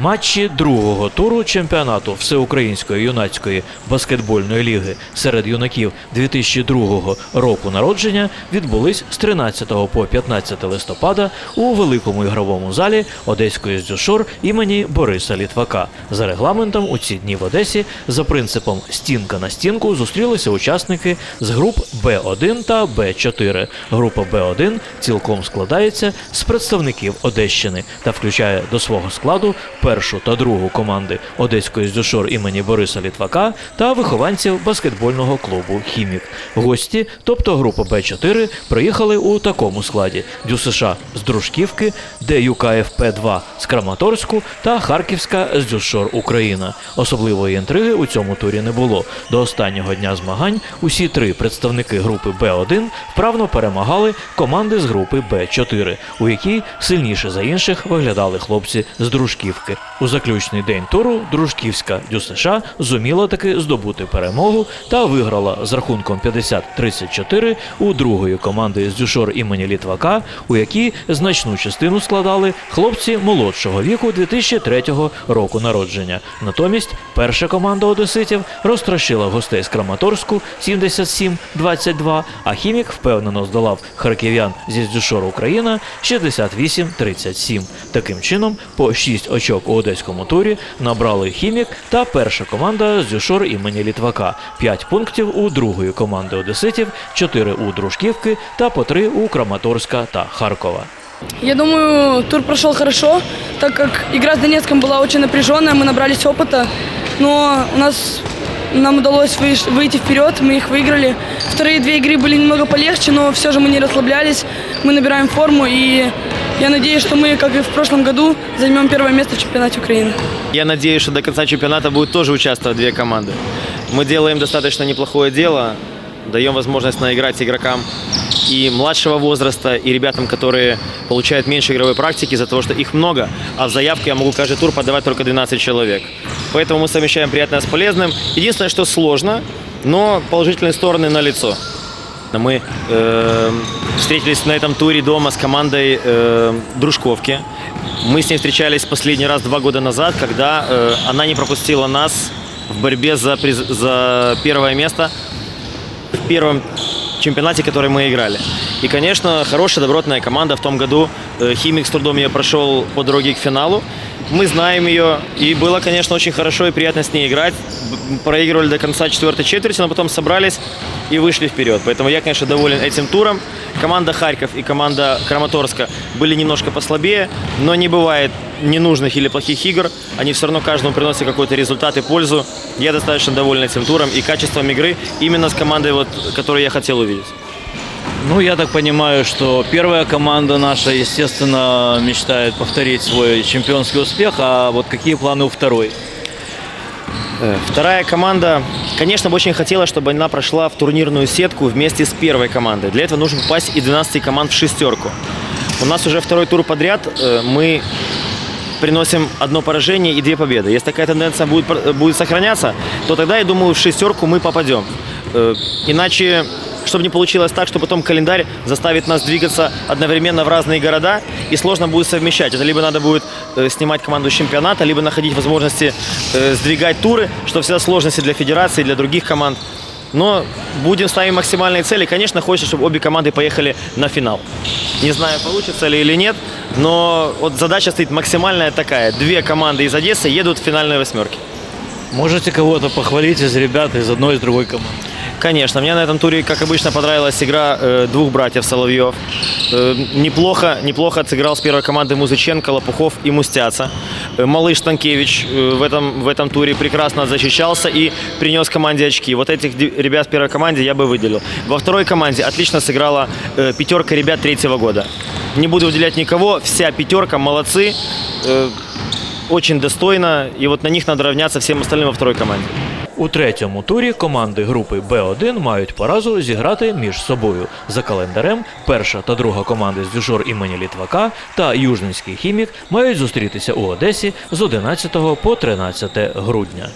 Матчі другого туру чемпіонату Всеукраїнської юнацької баскетбольної ліги серед юнаків 2002 року народження відбулись з 13 по 15 листопада у великому ігровому залі Одеської здюшор імені Бориса Літвака. За регламентом у ці дні в Одесі за принципом стінка на стінку зустрілися учасники з груп Б1 та Б4. Група Б1 цілком складається з представників Одещини та включає до свого складу першу та другу команди Одеської здюшор імені Бориса Літвака та вихованців баскетбольного клубу Хімік. Гості, тобто група Б4, приїхали у такому складі: ДЮСШ з Дружківки, ДЮКФП-2 з Краматорську та Харківська з Дюшор Україна. Особливої інтриги у цьому турі не було. До останнього дня змагань усі три представники групи Б1 вправно перемагали команди з групи Б4, у якій сильніше за інших виглядали хлопці з Дружківки. У заключний день туру Дружківська ДЮСШ зуміла таки здобути перемогу та виграла з рахунком 50-34 у другої команди з Дюшор імені Літвака, у якій значну частину складали хлопці молодшого віку 2003 року народження. Натомість перша команда одеситів розтрощила гостей з Краматорську 77-22, а хімік впевнено здолав харків'ян зі Здюшор Україна 68-37. Таким чином, по 6 очок у одеському турі набрали хімік та перша команда з Дюшор імені Літвака, 5 пунктів у другої команди одеситів, 4 у Дружківки та по 3 у Краматорська та Харкова. Я думаю, тур прошел хорошо, так как игра с Донецком была очень напряженная, мы набрались опыта, но у нас нам удалось выш- выйти вперед, мы их выиграли. Вторые две игры были немного полегче, но все же мы не расслаблялись, мы набираем форму, и я надеюсь, что мы, как и в прошлом году, займем первое место в чемпионате Украины. Я надеюсь, что до конца чемпионата будет тоже участвовать две команды. Мы делаем достаточно неплохое дело, даем возможность наиграть игрокам и младшего возраста, и ребятам, которые получают меньше игровой практики из-за того, что их много, а в заявке я могу каждый тур подавать только 12 человек. Поэтому мы совмещаем приятное с полезным. Единственное, что сложно, но положительные стороны налицо. Мы э, встретились на этом туре дома с командой э, Дружковки. Мы с ней встречались последний раз два года назад, когда э, она не пропустила нас в борьбе за, приз- за первое место в первом чемпионате, который мы играли. И, конечно, хорошая, добротная команда. В том году э, Химик с трудом ее прошел по дороге к финалу. Мы знаем ее, и было, конечно, очень хорошо и приятно с ней играть. Б- Проигрывали до конца четвертой четверти, но потом собрались и вышли вперед. Поэтому я, конечно, доволен этим туром. Команда Харьков и команда Краматорска были немножко послабее, но не бывает ненужных или плохих игр. Они все равно каждому приносят какой-то результат и пользу. Я достаточно доволен этим туром и качеством игры именно с командой, вот, которую я хотел увидеть. Ну, я так понимаю, что первая команда наша, естественно, мечтает повторить свой чемпионский успех, а вот какие планы у второй? Э, Вторая команда, конечно, бы очень хотела, чтобы она прошла в турнирную сетку вместе с первой командой. Для этого нужно попасть из 12 команд в шестерку. У нас уже второй тур подряд. э, Мы приносим одно поражение и две победы. Если такая тенденция будет, пр- будет сохраняться, то тогда, я думаю, в шестерку мы попадем. Э, Иначе, чтобы не получилось так, что потом календарь заставит нас двигаться одновременно в разные города, и сложно будет совмещать. Это либо надо будет э, снимать команду чемпионата, либо находить возможности э, сдвигать туры, что всегда сложности для федерации, для других команд. Но будем ставить максимальные цели. Конечно, хочется, чтобы обе команды поехали на финал. Не знаю, получится ли или нет, но вот задача стоит максимальная такая. Две команды из Одессы едут в финальные восьмерки. Можете кого-то похвалить из ребят из одной и другой команды? Конечно, мне на этом туре, как обычно, понравилась игра э, двух братьев Соловьев. Э, неплохо, неплохо отыграл с первой команды Музыченко, Лопухов и Мустяца. Э, малыш Танкевич э, в, этом, в этом туре прекрасно защищался и принес команде очки. Вот этих ребят в первой команде я бы выделил. Во второй команде отлично сыграла э, пятерка ребят третьего года. Не буду выделять никого, вся пятерка молодцы. э, очень достойно, и вот на них надо равняться всем остальным во второй команде. У третьому турі команди групи Б1 мають поразу зіграти між собою. За календарем перша та друга команди з дюжор імені Літвака та Южненський хімік мають зустрітися у Одесі з 11 по 13 грудня.